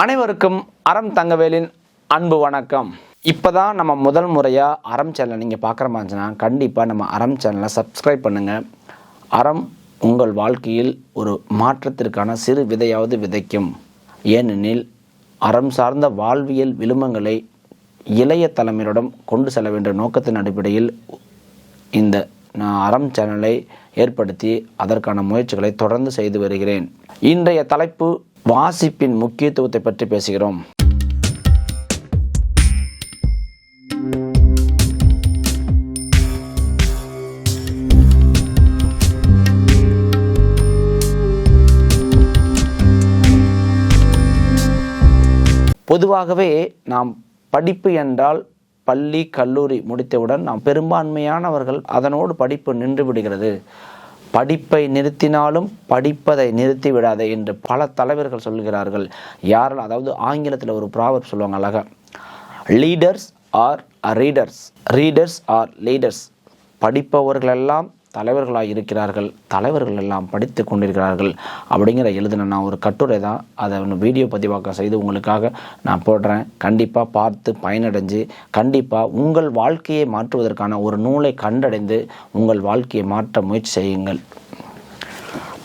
அனைவருக்கும் அறம் தங்கவேலின் அன்பு வணக்கம். இப்போதான் நம்ம முதல் முறையாக அறம் சேனலை நீங்கள் பார்க்குற மாதிரினா கண்டிப்பாக நம்ம அறம் சேனலை சப்ஸ்கிரைப் பண்ணுங்கள் அறம் உங்கள் வாழ்க்கையில் ஒரு மாற்றத்திற்கான சிறு விதையாவது விதைக்கும். ஏனெனில் அறம் சார்ந்த வாழ்வியல் விழுமங்களை இளைய தலைமையிடம் கொண்டு செல்ல வேண்டிய நோக்கத்தின் அடிப்படையில் இந்த நான் அறம் சேனலை ஏற்படுத்தி அதற்கான முயற்சிகளை தொடர்ந்து செய்து வருகிறேன். இன்றைய தலைப்பு வாசிப்பின் முக்கியத்துவத்தை பற்றி பேசுகிறோம். பொதுவாகவே நாம் படிப்பு என்றால் பள்ளி கல்லூரி முடித்தவுடன் நாம் பெரும்பான்மையானவர்கள் அதனோடு படிப்பு நின்று விடுகிறது. படிப்பை நிறுத்தினாலும் படிப்பதை நிறுத்தி விடாதே என்று பல தலைவர்கள் சொல்கிறார்கள் யாரால் அதாவது ஆங்கிலத்தில் ஒரு ப்ராவர்ப் சொல்லுவாங்க அழகா. Leaders are readers readers are leaders படிப்பவர்களெல்லாம் தலைவர்களாக இருக்கிறார்கள் தலைவர்கள் எல்லாம் படித்து கொண்டிருக்கிறார்கள் அப்படிங்கிற எழுதின நான் ஒரு கட்டுரை தான். அதை ஒன்று வீடியோ பதிவாக்கம் செய்து உங்களுக்காக நான் போடுறேன். கண்டிப்பாக பார்த்து பயனடைஞ்சு கண்டிப்பாக உங்கள் வாழ்க்கையை மாற்றுவதற்கான ஒரு நூலை கண்டடைந்து உங்கள் வாழ்க்கையை மாற்ற முயற்சி செய்யுங்கள்.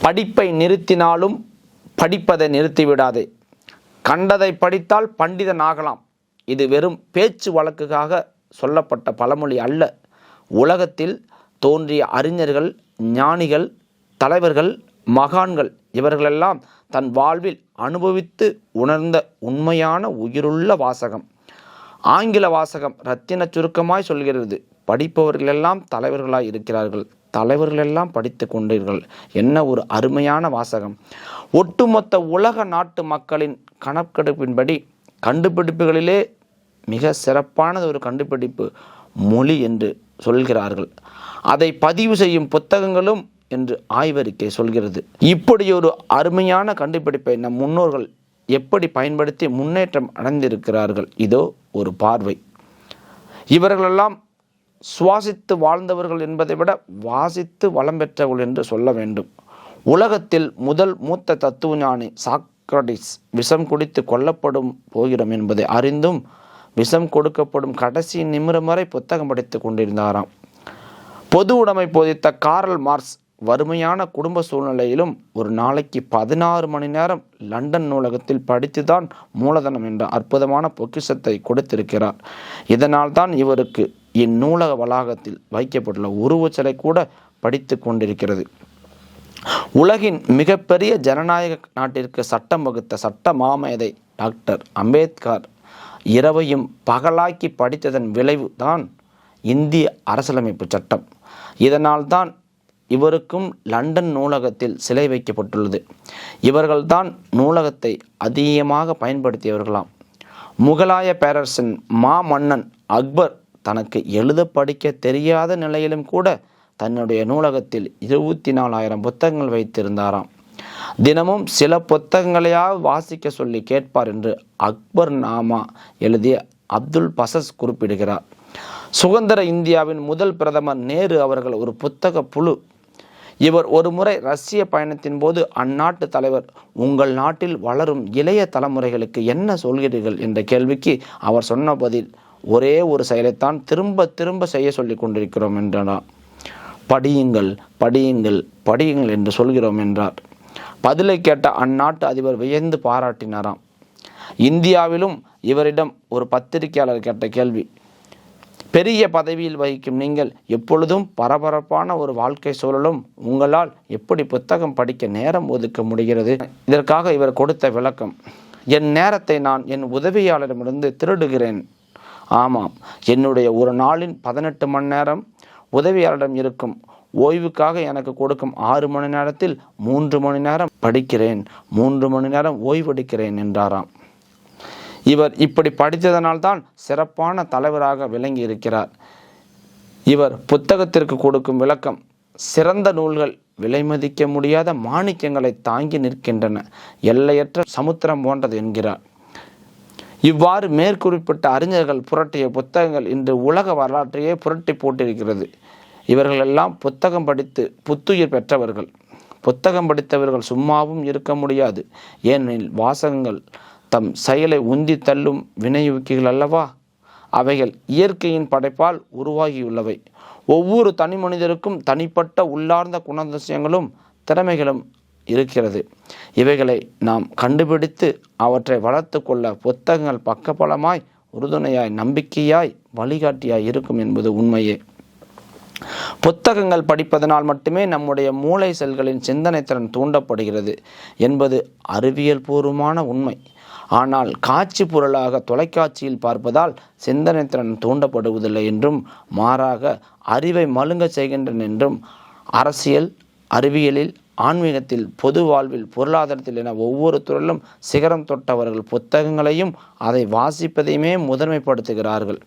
படிப்பை நிறுத்தினாலும் படிப்பதை நிறுத்திவிடாதே. கண்டதை படித்தால் பண்டிதன் ஆகலாம். இது வெறும் பேச்சு வழக்குக்காக சொல்லப்பட்ட பழமொழி அல்ல. உலகத்தில் தோன்றிய அறிஞர்கள் ஞானிகள் தலைவர்கள் மகான்கள் இவர்களெல்லாம் தன் வாழ்வில் அனுபவித்து உணர்ந்த உண்மையான உயிருள்ள வாசகம். ஆங்கில வாசகம் ரத்தின சுருக்கமாய் சொல்கிறது படிப்பவர்களெல்லாம் தலைவர்களாய் இருக்கிறார்கள். தலைவர்களெல்லாம் படித்து கொண்டீர்கள். என்ன ஒரு அருமையான வாசகம். ஒட்டுமொத்த உலக நாட்டு மக்களின் கணக்கெடுப்பின்படி கண்டுபிடிப்புகளிலே மிக சிறப்பானது ஒரு கண்டுபிடிப்பு மொழி என்று. சொல்கிறார்கள். அதை பதிவு செய்யும் புத்தகங்களும் என்று ஆய்வறிக்கை சொல்கிறது. இப்படி ஒரு அருமையான கண்டுபிடிப்பை நம் முன்னோர்கள் எப்படி பயன்படுத்தி முன்னேற்றம் அடைந்திருக்கிறார்கள் இதோ ஒரு பார்வை. இவர்களெல்லாம் சுவாசித்து வாழ்ந்தவர்கள் என்பதை விட வாசித்து வளம் பெற்றவர்கள் என்று சொல்ல வேண்டும். உலகத்தில் முதல் மூத்த தத்துவ ஞானி சாக்ரடிஸ் விஷம் குடித்து கொல்லப்படும் போகிறோம் என்பதை அறிந்தும் விஷம் கொடுக்கப்படும் கடைசி நிமிடம் வரை புத்தகம் படித்து கொண்டிருந்தாராம். பொது உடைமை போதித்த காரல் மார்க்ஸ் வறுமையான குடும்ப சூழ்நிலையிலும் ஒரு நாளைக்கு பதினாறு மணி நேரம் லண்டன் நூலகத்தில் படித்துதான் மூலதனம் என்ற அற்புதமான பொக்கிஷத்தை கொடுத்திருக்கிறார். இதனால் தான் இவருக்கு இந்நூலக வளாகத்தில் வைக்கப்பட்டுள்ள உருவச்சிலை கூட படித்து கொண்டிருக்கிறது. உலகின் மிகப்பெரிய ஜனநாயக நாட்டிற்கு சட்டம் வகுத்த சட்ட மாமேதை டாக்டர் அம்பேத்கர் இரவையும் பகலாக்கி படித்ததன் விளைவு தான் இந்திய அரசியலமைப்பு சட்டம். இதனால் தான் இவருக்கும் லண்டன் நூலகத்தில் சிலை வைக்கப்பட்டுள்ளது. இவர்கள்தான் நூலகத்தை அதிகமாக பயன்படுத்தியவர்களாம். முகலாய பேரரசின் மா மன்னன் அக்பர் தனக்கு எழுத படிக்க தெரியாத நிலையிலும் கூட தன்னுடைய நூலகத்தில் இருபத்தி நாலாயிரம் புத்தகங்கள் வைத்திருந்தாராம். தினமும் சில புத்தகங்களையாவது வாசிக்க சொல்லி கேட்பார் என்று அக்பர் நாமா எழுதிய அப்துல் பசஸ் குறிப்பிடுகிறார். சுதந்திர இந்தியாவின் முதல் பிரதமர் நேரு அவர்கள் ஒரு புத்தக புழு. இவர் ஒரு முறை ரஷ்ய பயணத்தின் போது அந்நாட்டு தலைவர் உங்கள் நாட்டில் வளரும் இளைய தலைமுறைகளுக்கு என்ன சொல்கிறீர்கள்? என்ற கேள்விக்கு அவர் சொன்ன பதில் ஒரே ஒரு செயலைத்தான் திரும்ப திரும்ப செய்ய சொல்லி கொண்டிருக்கிறோம் என்றார். படியுங்கள் படியுங்கள் படியுங்கள் என்று சொல்கிறோம் என்றார். பதிலை கேட்ட அந்நாட்டு அதிபர் வியந்து பாராட்டினாராம். இந்தியாவிலும் இவரிடம் ஒரு பத்திரிகையாளர் கேட்ட கேள்வி பெரிய பதவியில் வகிக்கும் நீங்கள் எப்பொழுதும் பரபரப்பான ஒரு வாழ்க்கை சூழலும் உங்களால் எப்படி புத்தகம் படிக்க நேரம் ஒதுக்க முடிகிறது? இதற்காக இவர் கொடுத்த விளக்கம் என் நேரத்தை நான் என் உதவியாளரிடமிருந்து திருடுகிறேன். ஆமாம் என்னுடைய ஒரு நாளின் பதினெட்டு மணி நேரம் உதவியாளரிடம் இருக்கும். ஓய்வுக்காக எனக்கு கொடுக்கும் ஆறு மணி நேரத்தில் மூன்று மணி நேரம் படிக்கிறேன் மூன்று மணி நேரம் ஓய்வெடுக்கிறேன் என்றாராம். இவர் இப்படி படித்ததனால்தான் சிறப்பான தலைவராக விளங்கி இருக்கிறார். இவர் புத்தகத்திற்கு கொடுக்கும் விளக்கம் சிறந்த நூல்கள் விலை மதிக்க முடியாத மாணிக்கங்களை தாங்கி நிற்கின்றன எல்லையற்ற சமுத்திரம் போன்றது என்கிறார். இவ்வாறு மேற்குறிப்பிட்ட அறிஞர்கள் புரட்டிய புத்தகங்கள் இன்று உலக வரலாற்றையே புரட்டி போட்டிருக்கிறது. இவர்களெல்லாம் புத்தகம் படித்து புத்துயிர் பெற்றவர்கள். புத்தகம் படித்தவர்கள் சும்மாவும் இருக்க முடியாது. ஏனெனில் வாசகங்கள் தம் செயலை உந்தி தள்ளும் வினையூக்கிகள் அல்லவா? அவைகள் இயற்கையின் படைப்பால் உருவாகியுள்ளவை. ஒவ்வொரு தனி மனிதருக்கும் தனிப்பட்ட உள்ளார்ந்த குணாதிசயங்களும் திறமைகளும் இருக்கிறது. இவைகளை நாம் கண்டுபிடித்து அவற்றை வளர்த்து கொள்ள புத்தகங்கள் பக்கபலமாய் உறுதுணையாய் நம்பிக்கையாய் வழிகாட்டியாய் இருக்கும் என்பது உண்மையே. புத்தகங்கள் படிப்பதனால் மட்டுமே நம்முடைய மூளை செல்களின் சிந்தனை திறன் தூண்டப்படுகிறது என்பது அறிவியல் பூர்வமான உண்மை. ஆனால் காட்சி பொருளாக தொலைக்காட்சியில் பார்ப்பதால் சிந்தனை திறன் தூண்டப்படுவதில்லை என்றும் மாறாக அறிவை மழுங்க செய்கின்றன என்றும் அரசியல் அறிவியலில் ஆன்மீகத்தில் பொது வாழ்வில் பொருளாதாரத்தில் என ஒவ்வொரு துறையிலும் சிகரம் தொட்டவர்கள் புத்தகங்களையும் அதை வாசிப்பதையுமே முதன்மைப்படுத்துகிறார்கள்.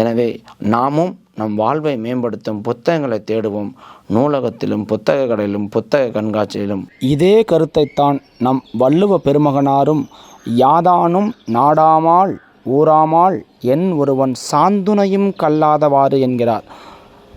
எனவே நாமும் நம் வாழ்வை மேம்படுத்தும் புத்தகங்களை தேடுவோம். நூலகத்திலும் புத்தக கடையிலும் புத்தக கண்காட்சியிலும். இதே கருத்தைத்தான் நம் வள்ளுவ பெருமகனாரும் யாதானும் நாடாமால் ஊராமால் என் ஒருவன் சாந்துணையும் கல்லாதவாறு என்கிறார்.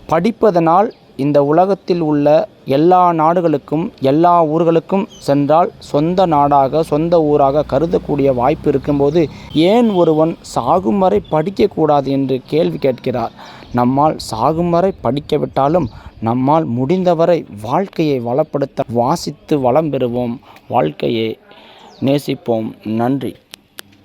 படிப்பதனால் இந்த உலகத்தில் உள்ள எல்லா நாடுகளுக்கும் எல்லா ஊர்களுக்கும் சென்றால் சொந்த நாடாக சொந்த ஊராக கருதக்கூடிய வாய்ப்பு இருக்கும்போது ஏன் ஒருவன் சாகும் வரை படிக்கக்கூடாது என்று கேள்வி கேட்கிறார்? நம்மால் சாகும் வரை படிக்கவிட்டாலும் நம்மால் முடிந்தவரை வாழ்க்கையை வளப்படுத்த வாசித்து வளம் பெறுவோம். வாழ்க்கையை நேசிப்போம். நன்றி.